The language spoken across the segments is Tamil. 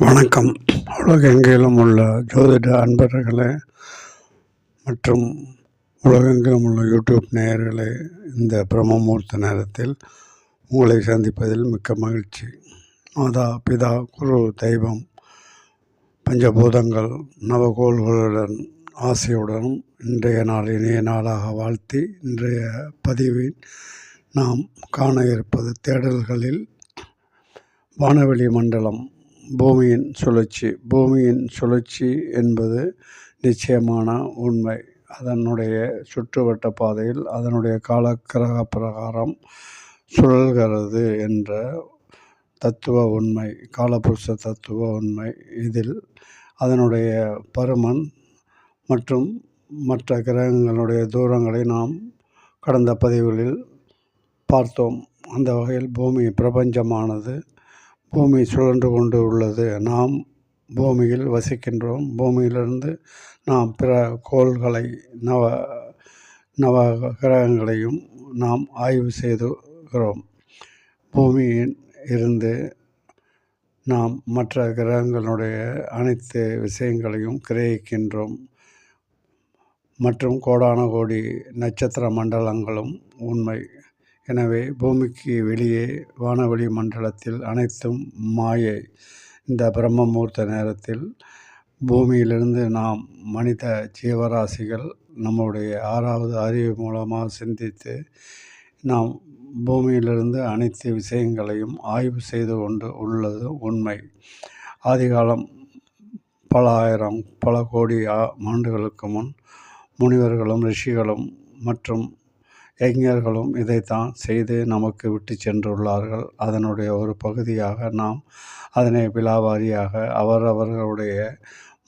வணக்கம். உலகெங்கிலும் உள்ள ஜோதிட அன்பர்களே மற்றும் உலகெங்கிலும் உள்ள யூடியூப் நேயர்களே இந்த பிரம்மமூர்த்த நேரத்தில் உங்களை சந்திப்பதில் மிக்க மகிழ்ச்சி. மாதா பிதா குரு தெய்வம் பஞ்சபூதங்கள் நவகோள்களுடன் ஆசையுடனும் இன்றைய நாள் இனிய நாளாக வாழ்த்தி இன்றைய பதிவில் நாம் காண இருப்பது தேடல்களில் வானவெளி மண்டலம் பூமியின் சுழற்சி பூமியின் சுழற்சி என்பது நிச்சயமான உண்மை. அதனுடைய சுற்றுவட்ட பாதையில் அதனுடைய காலக்கிரக பிரகாரம் சுழல்கிறது என்ற தத்துவ உண்மை காலபுருஷ தத்துவ உண்மை இதில். அதனுடைய பருமன் மற்றும் மற்ற கிரகங்களுடைய தூரங்களை நாம் கடந்த பதிவுகளில் பார்த்தோம். அந்த வகையில் பூமி பிரபஞ்சமானது பூமி சுழன்று கொண்டு உள்ளது. நாம் பூமியில் வசிக்கின்றோம். பூமியிலிருந்து நாம் பிற கோள்களை நவ நவ கிரகங்களையும் நாம் ஆய்வு செய்துகிறோம். பூமியின் இருந்து நாம் மற்ற கிரகங்களுடைய அனைத்து விஷயங்களையும் கிரகிக்கின்றோம். மற்றும் கோடான கோடி நட்சத்திர மண்டலங்களும் உண்மை. எனவே பூமிக்கு வெளியே வானவெளி மண்டலத்தில் அனைத்தும் மாயை. இந்த பிரம்ம முகூர்த்த நேரத்தில் பூமியிலிருந்து நாம் மனித ஜீவராசிகள் நம்முடைய ஆறாவது அறிவு மூலமாக சிந்தித்து நாம் பூமியிலிருந்து அனைத்து விஷயங்களையும் ஆய்வு செய்து கொண்டு உள்ளது உண்மை. ஆதிகாலம் பல ஆயிரம் பல கோடி ஆண்டுகளுக்கு முன் முனிவர்களும் ரிஷிகளும் மற்றும் இளைஞர்களும் இதைத்தான் செய்து நமக்கு விட்டு சென்றுள்ளார்கள். அதனுடைய ஒரு பகுதியாக நாம் அதனை விழாவாரியாக அவரவர்களுடைய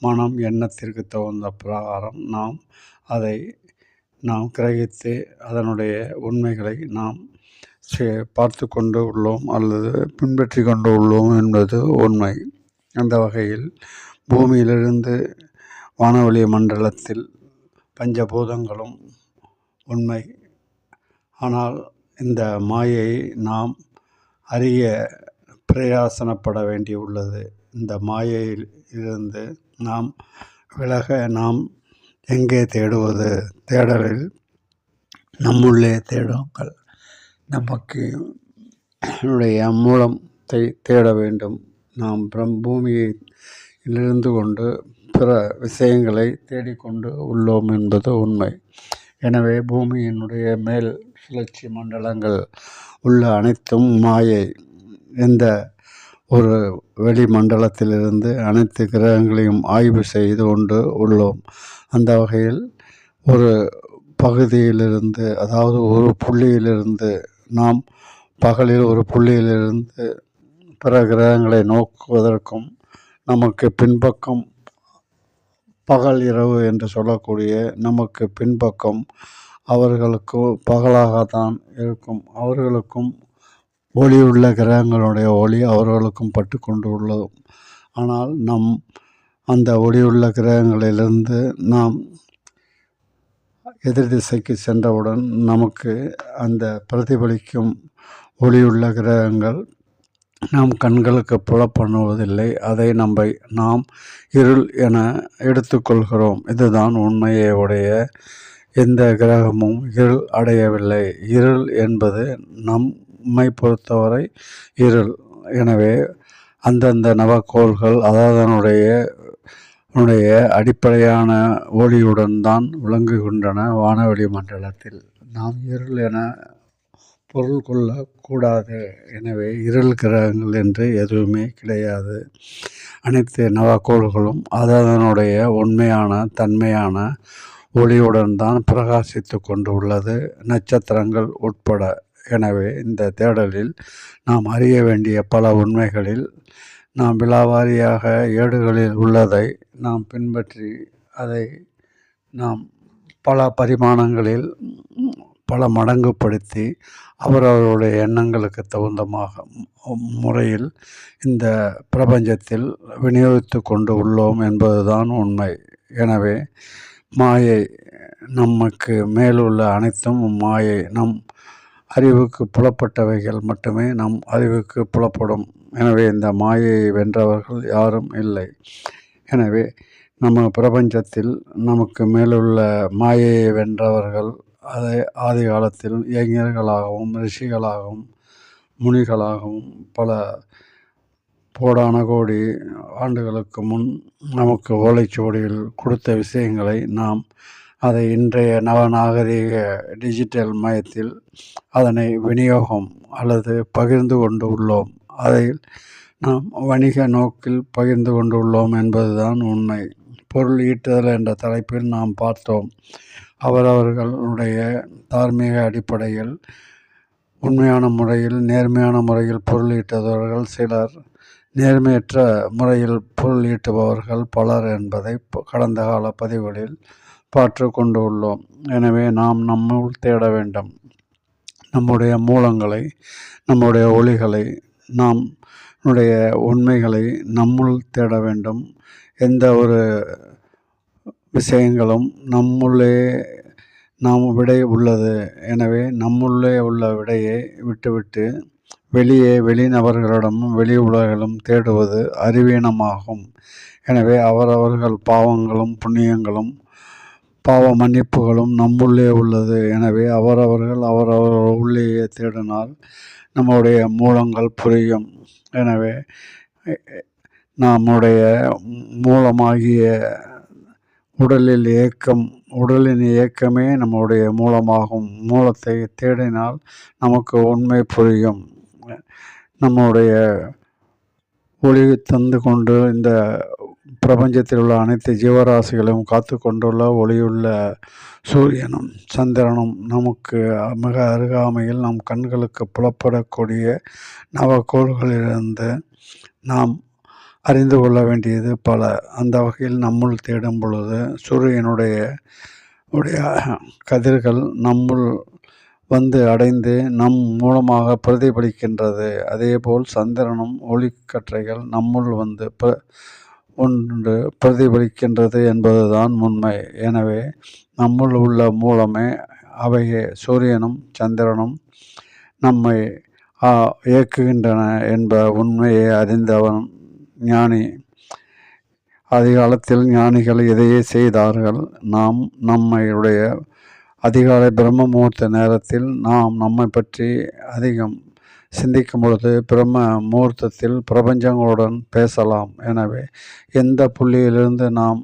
மனம் எண்ணத்திற்கு தகுந்த பிரகாரம் நாம் அதை நாம் கிரகித்து அதனுடைய உண்மைகளை நாம் பார்த்து கொண்டு உள்ளோம் அல்லது பின்பற்றி கொண்டு உள்ளோம் என்பது உண்மை. அந்த வகையில் பூமியிலிருந்து வானவெளி மண்டலத்தில் பஞ்சபூதங்களும் உண்மை. ஆனால் இந்த மாயையை நாம் அறிய பிரயாசனப்பட வேண்டியுள்ளது இந்த மாயையில் இருந்து நாம் விலக நாம் எங்கே தேடுவது? தேடலில் நம்முள்ளே தேடுங்கள். நமக்கு என்னுடைய மூலத்தை தேட வேண்டும். நாம் பிரம் பூமியை இருந்து கொண்டு பிற விஷயங்களை தேடிக்கொண்டு உள்ளோம் என்பது உண்மை. எனவே பூமியினுடைய மேல் சுழற்சி மண்டலங்கள் உள்ள அனைத்தும் மாயை. எந்த ஒரு வெளிமண்டலத்திலிருந்து அனைத்து கிரகங்களையும் ஆய்வு செய்து கொண்டு உள்ளோம். அந்த வகையில் ஒரு பகுதியிலிருந்து அதாவது ஒரு புள்ளியிலிருந்து நாம் பகலில் ஒரு புள்ளியிலிருந்து பிற கிரகங்களை நோக்குவதற்கும் நமக்கு பின்பக்கம் பகல் இரவு என்று சொல்லக்கூடிய நமக்கு பின்பக்கம் அவர்களுக்கு பகலாகத்தான் இருக்கும். அவர்களுக்கும் ஒளி உள்ள கிரகங்களுடைய ஒளி அவர்களுக்கும் பட்டு கொண்டு உள்ளது ஆனால் நம் அந்த ஒளி உள்ள கிரகங்களிலிருந்து நாம் எதிர் திசைக்கு சென்றவுடன் நமக்கு அந்த பிரதிபலிக்கும் ஒளியுள்ள கிரகங்கள் நம் கண்களுக்கு புலப்பண்ணுவதில்லை அதை நம்ப நாம் இருள் என எடுத்துக்கொள்கிறோம். இதுதான் உண்மையை உடைய எந்த கிரகமும் இருள் அடையவில்லை. இருள் என்பது நம்மை பொறுத்தவரை இருள். எனவே அந்தந்த நவக்கோள்கள் அதாதனுடைய அதனுடைய அடிப்படையான ஒளியுடன் தான் விளங்குகின்றன வானவெளி மண்டலத்தில். நாம் இருள் என பொருள் கொள்ளக்கூடாது. எனவே இருள் கிரகங்கள் என்று எதுவுமே கிடையாது. அனைத்து நவக்கோள்களும் அதனுடைய உண்மையான தன்மையான ஒளியுடன் தான் பிரகாசித்து கொண்டு உள்ளது நட்சத்திரங்கள் உட்பட. எனவே இந்த தேடலில் நாம் அறிய வேண்டிய பல உண்மைகளில் நாம் விழாவாரியாக ஏடுகளில் உள்ளதை நாம் பின்பற்றி அதை நாம் பல பரிமாணங்களில் பல மடங்குப்படுத்தி அவரவருடைய எண்ணங்களுக்கு தகுந்தமாக முறையில் இந்த பிரபஞ்சத்தில் விநியோகித்து கொண்டு உள்ளோம் என்பதுதான் உண்மை. எனவே மாயை நமக்கு மேலுள்ள அனைத்தும் மாயை. நம் அறிவுக்கு புலப்பட்டவைகள் மட்டுமே நம் அறிவுக்கு புலப்படும். எனவே இந்த மாயையை வென்றவர்கள் யாரும் இல்லை. எனவே நம்ம பிரபஞ்சத்தில் நமக்கு மேலுள்ள மாயையை வென்றவர்கள் அதை ஆதி காலத்தில் இளைஞர்களாகவும் ரிஷிகளாகவும் முனிகளாகவும் பல கோடான கோடி ஆண்டுகளுக்கு முன் நமக்கு ஓலைச்சுவடியில் கொடுத்த விஷயங்களை நாம் அதை இன்றைய நவநாகரிக டிஜிட்டல் மயத்தில் அதனை விநியோகம் அல்லது பகிர்ந்து கொண்டு உள்ளோம். அதில் நாம் வணிக நோக்கில் பகிர்ந்து கொண்டு உள்ளோம் என்பதுதான் உண்மை. பொருள் ஈட்டுதல் என்ற தலைப்பில் நாம் பார்த்தோம். அவரவர்களுடைய தார்மீக அடிப்படையில் உண்மையான முறையில் நேர்மையான முறையில் பொருள் ஈட்டுபவர்கள் சிலர் நேர்மையற்ற முறையில் பொருள் ஈட்டுபவர்கள் பலர் என்பதை கடந்த கால பதிவுகளில் பார்த்து கொண்டு உள்ளோம். எனவே நாம் நம்முள் தேட வேண்டும். நம்முடைய மூலங்களை நம்முடைய ஒளிகளை நாம் நம்முடைய உண்மைகளை நம்முள் தேட வேண்டும். எந்த ஒரு விஷயங்களும் நம்முள்ளே நாம் விடை உள்ளது. எனவே நம்முள்ளே உள்ள விடையை விட்டுவிட்டு வெளியே வெளிநபர்களிடமும் வெளி உலகிலும் தேடுவது அறிவீனமாகும். எனவே அவரவர்கள் பாவங்களும் புண்ணியங்களும் பாவ மன்னிப்புகளும் நம்முள்ளே உள்ளது. எனவே அவரவர்கள் அவரவர் உள்ளேயே தேடினால் நம்முடைய மூலங்கள் புரியும். எனவே நம்முடைய மூலமாகிய உடலில் இயக்கம் உடலின் இயக்கமே நம்முடைய மூலமாகும். மூலத்தை தேடினால் நமக்கு உண்மை புரியும். நம்முடைய ஒளி தந்து கொண்டு இந்த பிரபஞ்சத்தில் உள்ள அனைத்து ஜீவராசிகளையும் காத்து கொண்டுள்ள ஒளியுள்ள சூரியனும் சந்திரனும் நமக்கு மிக அருகாமையில் நம் கண்களுக்கு புலப்படக்கூடிய நவக்கோள்களிலிருந்து நாம் அறிந்து கொள்ள வேண்டியது பல. அந்த வகையில் நம்முள் தேடும் பொழுது சூரியனுடைய உடைய கதிர்கள் நம்முள் வந்து அடைந்து நம் மூலமாக பிரதிபலிக்கின்றது. அதேபோல் சந்திரனும் ஒளிக்கற்றைகள் நம்முள் வந்து ஒன்று பிரதிபலிக்கின்றது என்பதுதான் உண்மை. எனவே நம்முள் உள்ள மூலமே அவையே சூரியனும் சந்திரனும் நம்மை இயக்குகின்றன என்ப உண்மையை அறிந்தவன் ஞானி. அதிகாலத்தில் ஞானிகள் இதையே செய்தார்கள்? நாம் நம்மையுடைய அதிகாலை பிரம்ம முகூர்த்த நேரத்தில் நாம் நம்மை பற்றி அதிகம் சிந்திக்கும் பொழுது பிரம்ம முகூர்த்தத்தில் பிரபஞ்சங்களுடன் பேசலாம். எனவே எந்த புள்ளியிலிருந்து நாம்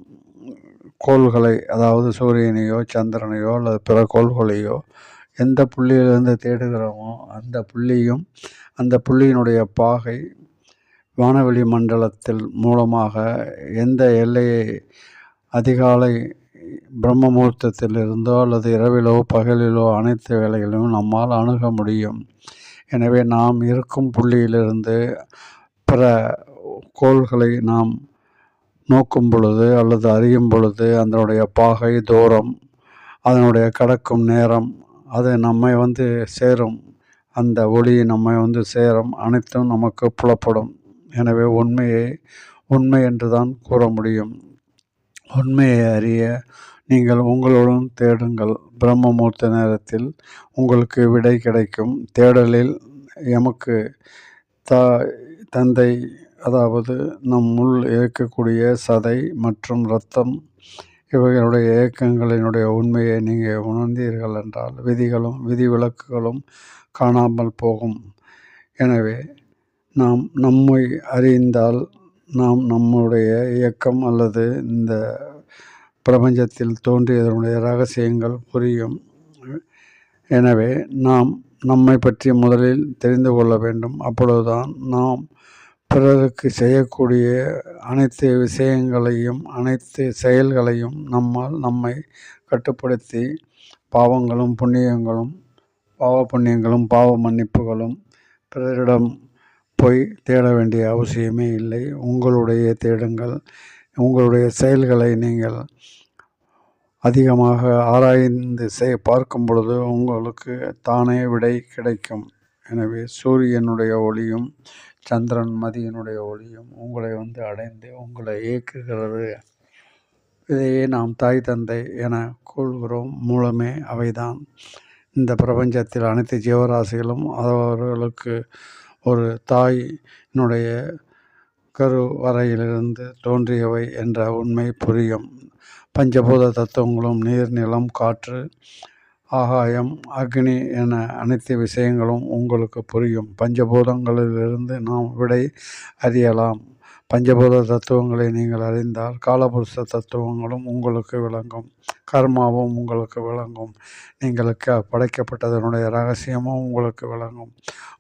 கோள்களை அதாவது சூரியனையோ சந்திரனையோ அல்லது பிற கோள்களையோ எந்த புள்ளியிலிருந்து தேடுகிறோமோ அந்த புள்ளியும் அந்த புள்ளியினுடைய பாகை வானவெளி மண்டலத்தில் மூலமாக எந்த எல்லையை அதிகாலை பிரம்ம முகூர்த்தத்தில் இருந்தோ அல்லது இரவிலோ பகலிலோ அனைத்து வேலைகளையும் நம்மால் அணுக முடியும். எனவே நாம் இருக்கும் புள்ளியிலிருந்து பிற கோள்களை நாம் நோக்கும் பொழுது அல்லது அறியும் பொழுது அதனுடைய பாகை தூரம் அதனுடைய கடக்கும் நேரம் அது நம்மை வந்து சேரும். அந்த ஒளி நம்மை வந்து சேரும். அனைத்தும் நமக்கு புலப்படும். எனவே உண்மையை உண்மை என்று தான் கூற முடியும். உண்மையை அறிய நீங்கள் உங்களுடன் தேடுங்கள். பிரம்மமூர்த்த நேரத்தில் உங்களுக்கு விடை கிடைக்கும். தேடலில் எமக்கு தா தந்தை அதாவது நம் உள் இயக்கக்கூடிய சதை மற்றும் இரத்தம் இவைகளுடைய இயக்கங்களினுடைய உண்மையை நீங்கள் உணர்ந்தீர்கள் என்றால் விதிகளும் விதிவிலக்குகளும் காணாமல் போகும். எனவே நாம் நம்மை அறிந்தால் நாம் நம்முடைய இயக்கம் அல்லது இந்த பிரபஞ்சத்தில் தோன்றியதனுடைய ரகசியங்கள் புரியும். எனவே நாம் நம்மை பற்றி முதலில் தெரிந்து கொள்ள வேண்டும். அப்பொழுதுதான் நாம் பிறருக்கு செய்யக்கூடிய அனைத்து விஷயங்களையும் அனைத்து செயல்களையும் நம்மால் நம்மை கட்டுப்படுத்தி பாவங்களும் புண்ணியங்களும் பாவ புண்ணியங்களும் பாவ மன்னிப்புகளும் பிறரிடம் போய் தேட வேண்டிய அவசியமே இல்லை. உங்களுடைய தேடுங்கள். உங்களுடைய செயல்களை நீங்கள் அதிகமாக ஆராய்ந்து செய் பார்க்கும் பொழுது உங்களுக்கு தானே விடை கிடைக்கும். எனவே சூரியனுடைய ஒளியும் சந்திரன் மதியனுடைய ஒளியும் உங்களை வந்து அடைந்து உங்களை இயக்குகிறது. இதையே நாம் தாய் தந்தை என கூறுகிறோம். மூலமே அவைதான். இந்த பிரபஞ்சத்தில் அனைத்து ஜீவராசிகளும் அவர்களுக்கு ஒரு தாயினுடைய கருவறையிலிருந்து தோன்றியவை என்ற உண்மை புரியும். பஞ்சபூத தத்துவங்களும் நீர் நிலம் காற்று ஆகாயம் அக்னி என அனைத்து விஷயங்களும் உங்களுக்கு புரியும். பஞ்சபூதங்களிலிருந்து நாம் விடை அறியலாம். பஞ்சபூத தத்துவங்களை நீங்கள் அறிந்தால் காலபுருஷ தத்துவங்களும் உங்களுக்கு விளங்கும். கர்மாவும் உங்களுக்கு விளங்கும். நீங்கள் க படைக்கப்பட்டதனுடைய ரகசியமும் உங்களுக்கு விளங்கும்.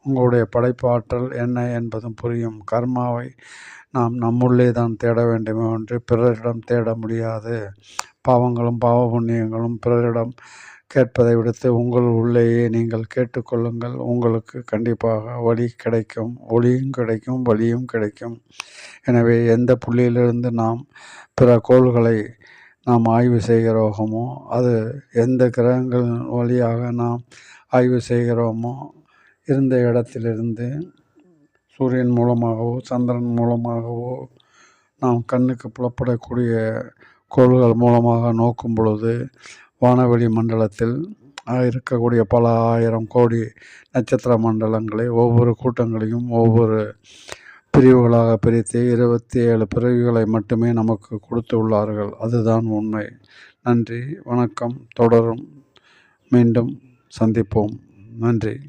உங்களுடைய படைப்பாற்றல் என்ன என்பதும் புரியும். கர்மாவை நாம் நம்முள்ளே தான் தேட வேண்டுமே ஒன்று பிறரிடம் தேட முடியாது. பாவங்களும் பாவ புண்ணியங்களும் பிறரிடம் கேட்பதை விடுத்து உங்கள் உள்ளேயே நீங்கள் கேட்டுக்கொள்ளுங்கள். உங்களுக்கு கண்டிப்பாக வழி கிடைக்கும். ஒளியும் கிடைக்கும் வழியும் கிடைக்கும். எனவே எந்த புள்ளியிலிருந்து நாம் பிற கோள்களை நாம் ஆய்வு செய்கிறோமோ அது எந்த கிரகங்கள் வழியாக நாம் ஆய்வு செய்கிறோமோ இருந்த இடத்திலிருந்து சூரியன் மூலமாகவோ சந்திரன் மூலமாகவோ நாம் கண்ணுக்கு புலப்படக்கூடிய கோள்கள் மூலமாக நோக்கும் பொழுது வானவெளி மண்டலத்தில் இருக்கக்கூடிய பல ஆயிரம் கோடி நட்சத்திர மண்டலங்களை ஒவ்வொரு கூட்டங்களையும் ஒவ்வொரு பிரிவுகளாக பிரித்து இருபத்தி ஏழு பிரிவுகளை மட்டுமே நமக்கு கொடுத்து உள்ளார்கள். அதுதான் உண்மை. நன்றி. வணக்கம். தொடரும். மீண்டும் சந்திப்போம். நன்றி.